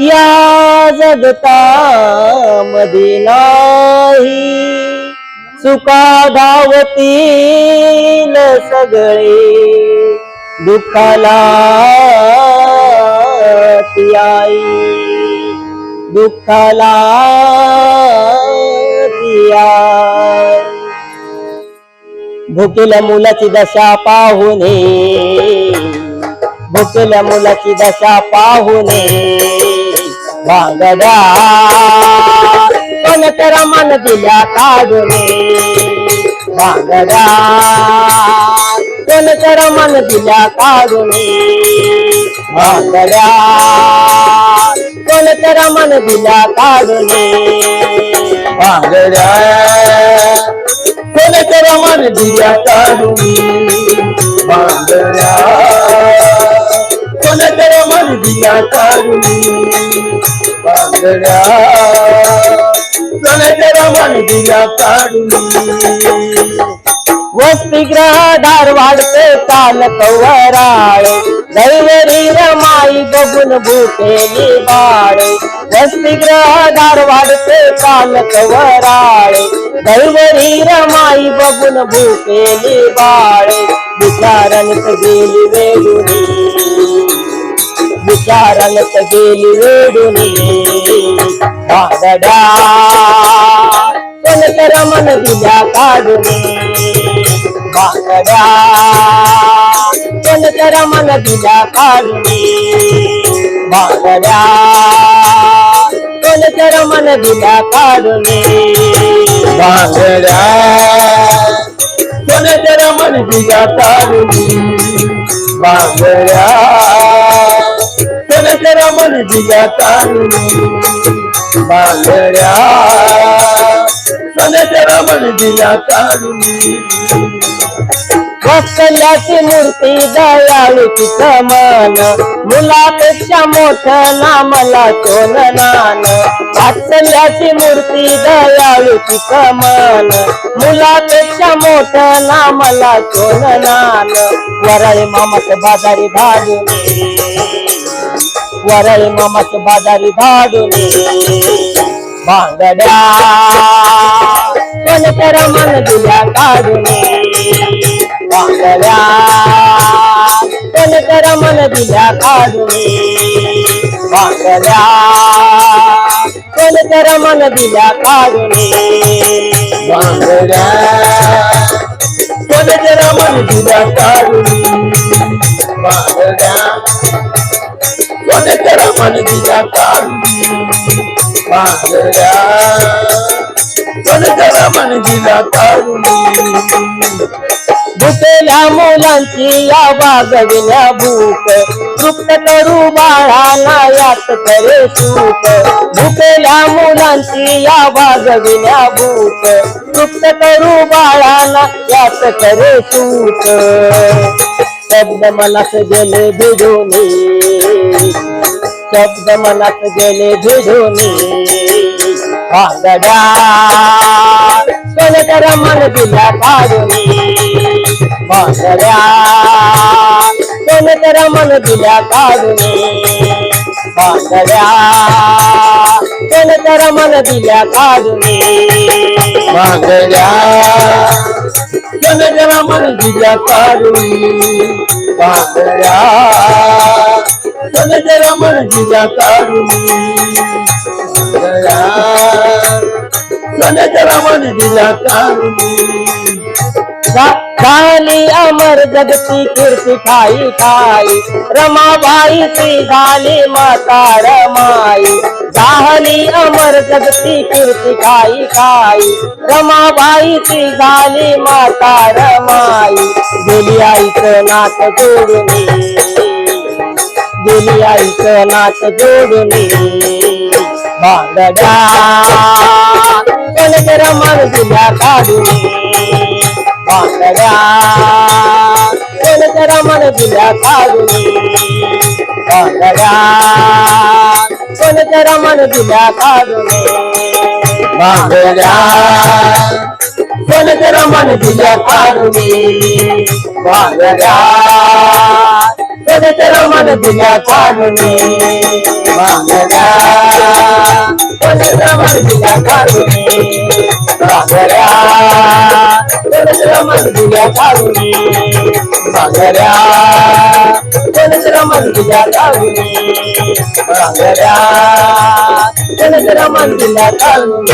या जगता मध्ये नाही. सुखा धावतील सगळे दुःखाला ती आई. दुःखाला भुकेल्या मुलाची दशा पाहुणे भुकेल्या मुलाची दशा पाहुने भांगड्या पण तर मन दिल्या काढूने. भांगड्या पण तर मन दिल्या काढूने. भांगड्या पण तर मन दिल्या काढूने. भांगड्या कोणाच्या मन दिल्या काढून. बांगड्या दिया काढून बांगड्या वस्ती काल कवराळे दैवरी रमाई बघून काल दैवरी रमाई बघून भूतेली बाळे विचारण गेली विचारणत गेली वेडुनी. बागड्या पण मन दिल्या काढूने बांगड्या पण मन दिल्या काढूने बांगड्या पण मन दिल्या काढूने बांगड्या कोणाच्या रमान दिल्या काढून बांगड्या कोणाच्या रमान दिल्या काढून बांगड्या. कोणाच्या रमान जिया तारुणी वत्सल्याची मूर्ती दयाळू दयाळूची मन. मुलापेक्षा मोठ ना मला सोन नान. वात्सल्याची मूर्ती दयाळू दयाळूची मन. मुलापेक्षा मोठ ना मला सोन नान. वराळे मामाच बाजारी भाडूने वरळी मामाच बाजारी भाडूने बांगड्या पण तर मन दिल्या काढुनी बांगड्या पण तर मन दिल्या काढुनी बांगड्या पण तर मन दिल्या काढूने बांगड्या कोणाच्या मन दिल्या काढुनी बांगड्या कोणाच्या रमान दिल्या काढून बांगड्या कोणाच्या रमान दिल्या काढून भुकेल्या मुलांची या वागविल्या भूक. तृप्त करू बाळाला यात करे सुख भुकेल्या मुलांची या वागविल्या भूक. तृप्त करू बाळाला यात करे सुख शब्द मनात गेले भिडूनी. शब्द मनात गेले भिडूनी. भांगड्या पण मन दिल्या काढूनी भांगड्या पण तर मन दिल्या काढूनी भांगड्या पण तर मन दिल्या काढूनी बांगड्या कोणाच्या रमान दिल्या काढून बांगड्या कोणाच्या रमान दिल्या काढून बांगड्या कोणाच्या रमान दिल्या झाली अमर जगती कीर्ती ठाई ठाई रमाबाई ती झाली माता रमाई झाली अमर जगती कीर्ती ठाई ठाई रमाबाई ती झाली माता रमाई गेली आईचं नात जोडणी गेली आईचं नात जोडणी बांगड्या पण जरा दिल्या काढून. बांगड्या कोण जरा मन दिल्या काढून बांगड्या कोण जरा मन दिल्या काढून बांगड्या कोणाच्या रमान दिल्या काढून बांगड्या कोणाच्या रमान दिल्या काढून बांगड्या रमण दिल्या दिल्या काढून बांगड्या. गणेश रमण दिल्या काढून बांगड्या. गणेश रमण दिल्या काढून